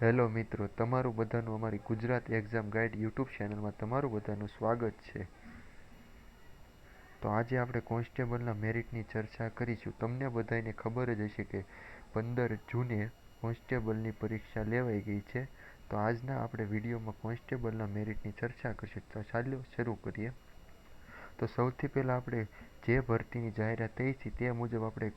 Hello મિત્રો, તમારું બધાનું અમારી ગુજરાત એક્ઝામ ગાઈડ યુટ્યુબ ચેનલમાં તમારું બધાનું સ્વાગત છે. તો આજે આપણે કોન્સ્ટેબલના મેરિટની ચર્ચા કરીશું. તમને બધાને ખબર જ હશે કે પંદર જૂને કોન્સ્ટેબલની પરીક્ષા લેવાઈ ગઈ છે. તો આજના આપણે વિડીયોમાં કોન્સ્ટેબલના મેરિટની ચર્ચા કરીશું. તો ચાલો શરૂ કરીએ. તો સૌથી પહેલાં આપણે જે ભરતીની જાહેરાત થઈ હતી તે મુજબ આપણે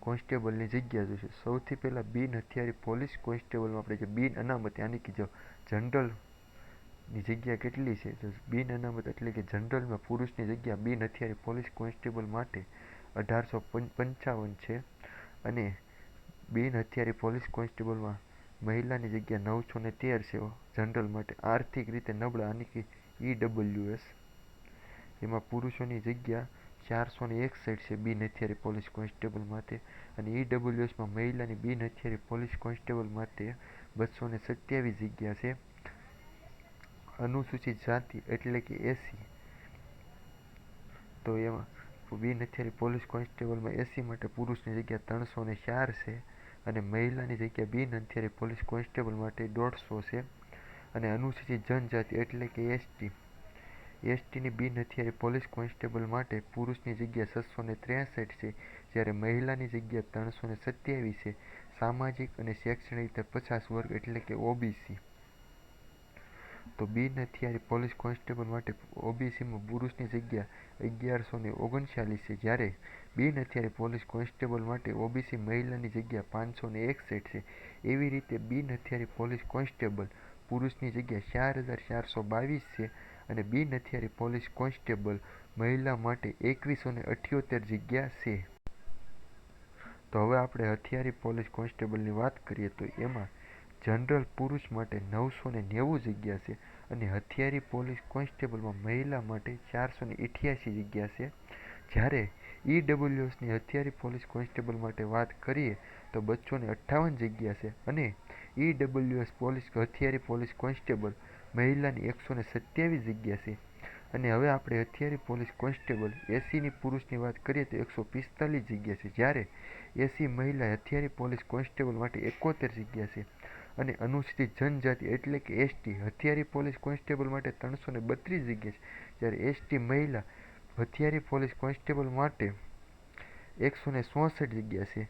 કોન્સ્ટેબલની જગ્યા જોઈશું. સૌથી પહેલાં બિન હથિયારી પોલીસ કોન્સ્ટેબલમાં આપણે જે બિન અનામત, યાની કે જો જનરલની જગ્યા કેટલી છે, તો બિન અનામત એટલે કે જનરલમાં પુરુષની જગ્યા બિન હથિયારી પોલીસ કોન્સ્ટેબલ માટે અઢારસો પંચાવન છે અને બિન હથિયારી પોલીસ કોન્સ્ટેબલમાં મહિલાની જગ્યા નવસો ને તેર છે જનરલ માટે. આર્થિક રીતે નબળા અને કે ઈડબ્લ્યુએસ એમાં પુરુષોની જગ્યા ચારસો ને એકસઠ છે. બિન હથિયારી પોલીસ કોન્સ્ટેબલ માટે અને ઈડબ્લ્યુએસમાં મહિલાની બિન હથિયારી પોલીસ કોન્સ્ટેબલ માટે બસો ને સત્યાવીસ જગ્યા છે. અનુસૂચિત જાતિ એટલે કે એસી. તો એમાં બિન હથિયારી પોલીસ કોન્સ્ટેબલમાં એસી માટે પુરુષની જગ્યા ત્રણસો ને ચાર છે અને મહિલાની જગ્યા બિન હથિયારી પોલીસ કોન્સ્ટેબલ માટે દોઢસો છે. અને અનુસૂચિત જનજાતિ એટલે કે એસટી. એસટીની બિન હથિયારી પોલીસ કોન્સ્ટેબલ માટે પુરુષની જગ્યા છસો ને ત્રેસઠ છે, જ્યારે મહિલાની જગ્યા ત્રણસો ને સત્યાવીસ છે. સામાજિક અને શૈક્ષણિક રીતે પચાસ વર્ગ એટલે કે ઓબીસી. તો બિન હથિયારી પોલીસ કોન્સ્ટેબલ માટે ઓબીસીમાં પુરુષની જગ્યા અગિયારસો ને ઓગણચાલીસ છે, જ્યારે બિન હથિયારી પોલીસ કોન્સ્ટેબલ માટે ઓબીસી મહિલાની જગ્યા પાંચસો ને એકસઠ છે. એવી રીતે બિન હથિયારી પોલીસ કોન્સ્ટેબલ પુરુષની જગ્યા ચાર હજાર ચારસો બાવીસ છે અને બિન હથિયારી પોલીસ કોન્સ્ટેબલ મહિલા માટે એકવીસો ને અઠ્યોતેર જગ્યા છે. તો હવે આપણે હથિયારી પોલીસ કોન્સ્ટેબલની વાત કરીએ તો એમાં જનરલ પુરુષ માટે નવસો ને નેવું જગ્યા છે અને હથિયારી પોલીસ કોન્સ્ટેબલમાં મહિલા માટે ચારસો ને અઠ્યાસી જગ્યા છે. જ્યારે ઈડબ્લ્યુએસની હથિયારી પોલીસ કોન્સ્ટેબલ માટે વાત કરીએ તો બસો ને અઠ્ઠાવન જગ્યા છે અને ઈડબ્લ્યુએસ પોલીસ હથિયારી પોલીસ કોન્સ્ટેબલ મહિલાની એકસો ને સત્યાવીસ જગ્યા છે. અને હવે આપણે હથિયારી પોલીસ કોન્સ્ટેબલ એસીની પુરુષની વાત કરીએ તો એકસો પિસ્તાલીસ જગ્યા છે. જ્યારે એસી મહિલા હથિયારી પોલીસ કોન્સ્ટેબલ માટે એકોતેર જગ્યા છે. અને અનુસૂચિત જનજાતિ એટલે કે એસટી હથિયારી પોલીસ કોન્સ્ટેબલ માટે ત્રણસો ને બત્રીસ જગ્યા છે. જ્યારે એસટી મહિલા હથિયારી પોલીસ કોન્સ્ટેબલ માટે એકસો ને ચોસઠ જગ્યા છે.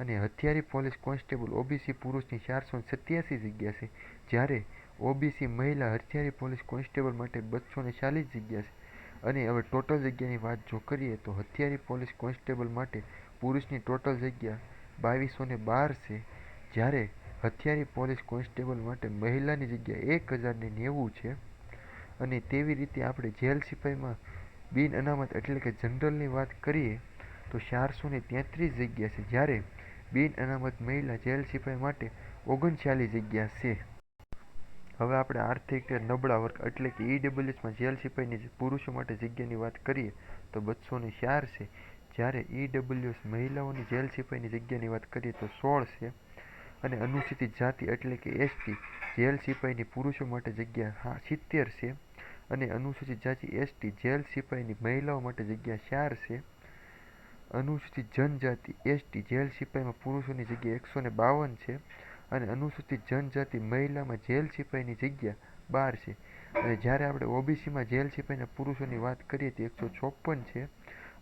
અને હથિયારી પોલીસ કોન્સ્ટેબલ ઓબીસી પુરુષની ચારસો સત્યાસી જગ્યા છે. જ્યારે ઓબીસી મહિલા હથિયારી પોલીસ કોન્સ્ટેબલ માટે બસો ને ચાલીસ જગ્યા છે. અને હવે ટોટલ જગ્યાની વાત જો કરીએ તો હથિયારી પોલીસ કોન્સ્ટેબલ માટે પુરુષની ટોટલ જગ્યા બાવીસો ને બાર છે. જ્યારે હથિયારી પોલીસ કોન્સ્ટેબલ માટે મહિલાની જગ્યા એક હજાર ને નેવું છે. અને તેવી રીતે આપણે જેલ સિપાહીમાં બિન અનામત એટલે કે જનરલની વાત કરીએ તો ચારસો ને તેત્રીસ જગ્યા છે. જ્યારે બિન અનામત મહિલા જેલ સિપાહી માટે ઓગણચાલીસ જગ્યા છે. હવે આપણે આર્થિક નબળા વર્ગ, એટલે કે ઈડબ્લ્યુએસમાં જેલ સિપાહીની પુરુષો માટે જગ્યાની વાત કરીએ, તો બસો ને ચાર છે. જ્યારે ઈડબ્લ્યુએસ મહિલાઓની જેલ સિપાહીની જગ્યાની વાત કરીએ, તો સોળ છે. અને અનુસૂચિત જાતિ, એટલે કે એસટી જેલ સિપાહીની પુરુષો માટે જગ્યા હા, સિત્તેર છે. અને અનુસૂચિત જાતિ એસટી જેલ સિપાહીની મહિલાઓ માટે જગ્યા ચાર છે. અનુસૂચિત જનજાતિ એસટી જેલ સિપાહીમાં પુરુષોની જગ્યા એકસો ને બાવન છે. અને અનુસૂચિત જનજાતિ મહિલામાં જેલ સિપાઈની જગ્યા બાર છે. અને જ્યારે આપણે ઓબીસીમાં જેલ સિપાઈના પુરુષોની વાત કરીએ તો એકસો ચોપન છે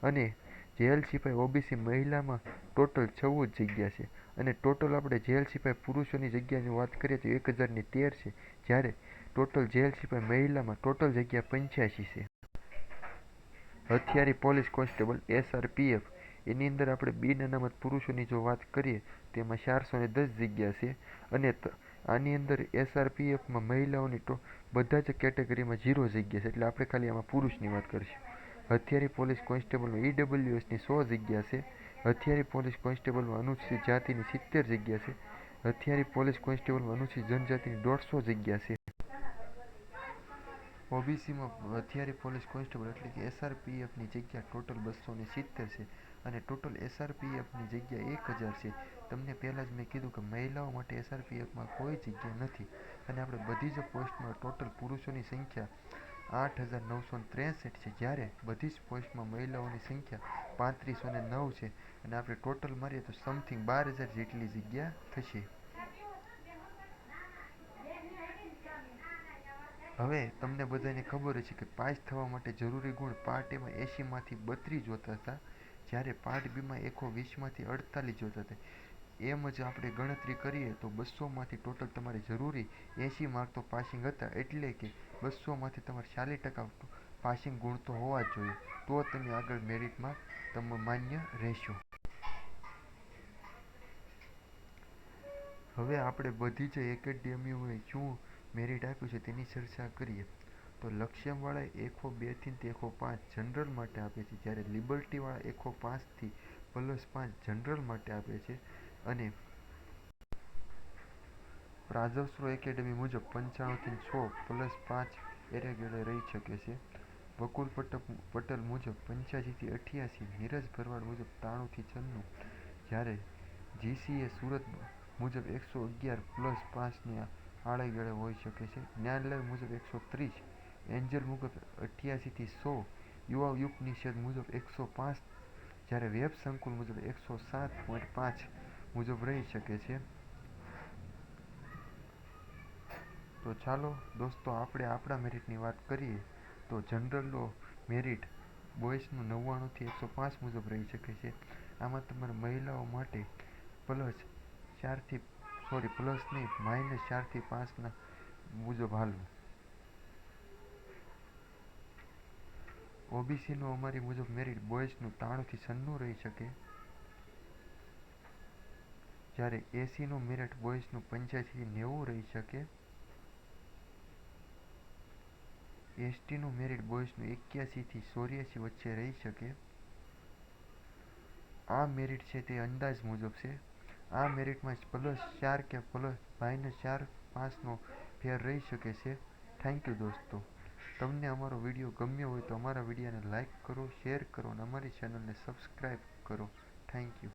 અને જેલ સિપાઈ ઓબીસી મહિલામાં ટોટલ ચૌદ જગ્યા છે. અને ટોટલ આપણે જેલ સિપાઈ પુરુષોની જગ્યાની વાત કરીએ તો એક હજારની તેર છે, જ્યારે ટોટલ જેલ સિપાઈ મહિલામાં ટોટલ જગ્યા પંચ્યાસી છે. હથિયારી પોલીસ કોન્સ્ટેબલ એસઆરપીએફ એની અંદર આપણે બિન અનામત પુરુષોની જો વાત કરીએ, તેમાં ચારસો ને દસ જગ્યા છે. અને આની અંદર એસઆરપીએફમાં મહિલાઓની તો બધા જ કેટેગરીમાં ઝીરો જગ્યા છે. એટલે આપણે ખાલી આમાં પુરુષની વાત કરીશું. હથિયારી પોલીસ કોન્સ્ટેબલમાં ઈડબ્લ્યુએસની સો જગ્યા છે. હથિયારી પોલીસ કોન્સ્ટેબલમાં અનુસૂચિત જાતિની સિત્તેર જગ્યા છે. હથિયારી પોલીસ કોન્સ્ટેબલમાં અનુસૂચિત જનજાતિની દોઢસો જગ્યા છે. ઓબીસીમાં હથિયારી પોલીસ કોન્સ્ટેબલ એટલે કે એસઆરપીએફની જગ્યા ટોટલ બસો ને સિત્તેર છે. અને ટોટલ એસઆરપીએફની જગ્યા એક હજાર છે. તમને પહેલાં જ મેં કીધું કે મહિલાઓ માટે એસઆરપીએફમાં કોઈ જગ્યા નથી. અને આપણે બધી જ પોસ્ટમાં ટોટલ પુરુષોની સંખ્યા આઠ હજાર નવસો ત્રેસઠ છે. જ્યારે બધી જ પોસ્ટમાં મહિલાઓની સંખ્યા પાંત્રીસો ને નવ છે. અને આપણે ટોટલ મારીએ તો સમથિંગ બાર હજાર જેટલી જગ્યા થશે. હવે તમને બધાને ખબર હશે કે પાસ થવા માટે જરૂરી ગુણ પાર્ટ એમાં એંશીમાંથી બત્રીસ જોતા હતા. જ્યારે પાર્ટ બીમાં એકો વીસમાંથી અડતાલીસ જોતા હતા. એમ જ આપણે ગણતરી કરીએ તો બસોમાંથી ટોટલ તમારે જરૂરી એંસી માર્ક તો પાસિંગ હતા, એટલે કે બસોમાંથી તમારે ચાલીસ ટકા પાસિંગ ગુણ તો હોવા જ જોઈએ. તો તમે આગળ મેરિટમાં તમે માન્ય રહેશો. હવે આપણે બધી જ એકેડેમીઓએ શું મેરિટ આપ્યું છે તેની ચર્ચા કરીએ. તો લક્ષ્યમવાળા એકો બેથી એકો પાંચ જનરલ માટે આપે છે, જ્યારે લિબર્ટીવાળા એકો પાંચથી પ્લસ પાંચ જનરલ માટે આપે છે. અને પ્રાજસ્ત્રો એકેડેમી મુજબ પંચાણુંથી સો પ્લસ પાંચ એરેગેડે રહી શકે છે. બકુલ પટેલ મુજબ પંચ્યાસીથી અઠ્યાસી, નીરજ ભરવાડ મુજબ ત્રાણુંથી છન્નું, જ્યારે જીસીએ સુરત મુજબ એકસો અગિયાર પ્લસ પાંચની આડેગળે હોઈ શકે છે. જ્ઞાનલય મુજબ એકસો ત્રીસ એન્જલ મુજબ અઠ્યાસીથી સો યુવા યુગનિષેધ મુજબ એકસો પાંચ, જ્યારે વેબ સંકુલ મુજબ એકસો સાત પોઈન્ટ પાંચ મુજબ રહી શકે છે. તો ચાલો દોસ્તો, આપણે આપણા મેરિટની વાત કરીએ, તો જનરલ લો મેરિટ બોયસનું નવ્વાણુંથી એકસો પાંચ મુજબ રહી શકે છે. આમાં તમારે મહિલાઓ માટે પ્લસ ચારથી, સોરી, પ્લસ નહીં, માઇનસ ચારથી પાંચના મુજબ હાલવું. ઓબીસીનું અમારી મુજબ મેરિટ બોયઝનું ત્રાણુંથી છન્નું રહી શકે. જ્યારે એસીનું મેરિટ બોયઝનું પંચ્યાસીથી નેવું રહી શકે. એસટીનું મેરિટ બોયઝનું એક્યાસીથી ચોર્યાસી વચ્ચે રહી શકે. આ મેરિટ છે તે અંદાજ મુજબ છે. આ મેરિટમાં પ્લસ ચાર કે પ્લસ માઇનસ ચાર પાંચનો ફેર રહી શકે છે. થેન્ક યુ દોસ્તો. તમને અમારો વીડિયો ગમ્યો હોય તો અમારા વિડીયોને લાઇક કરો શેર કરો અને અમારી ચેનલને સબસ્ક્રાઈબ કરો. Thank you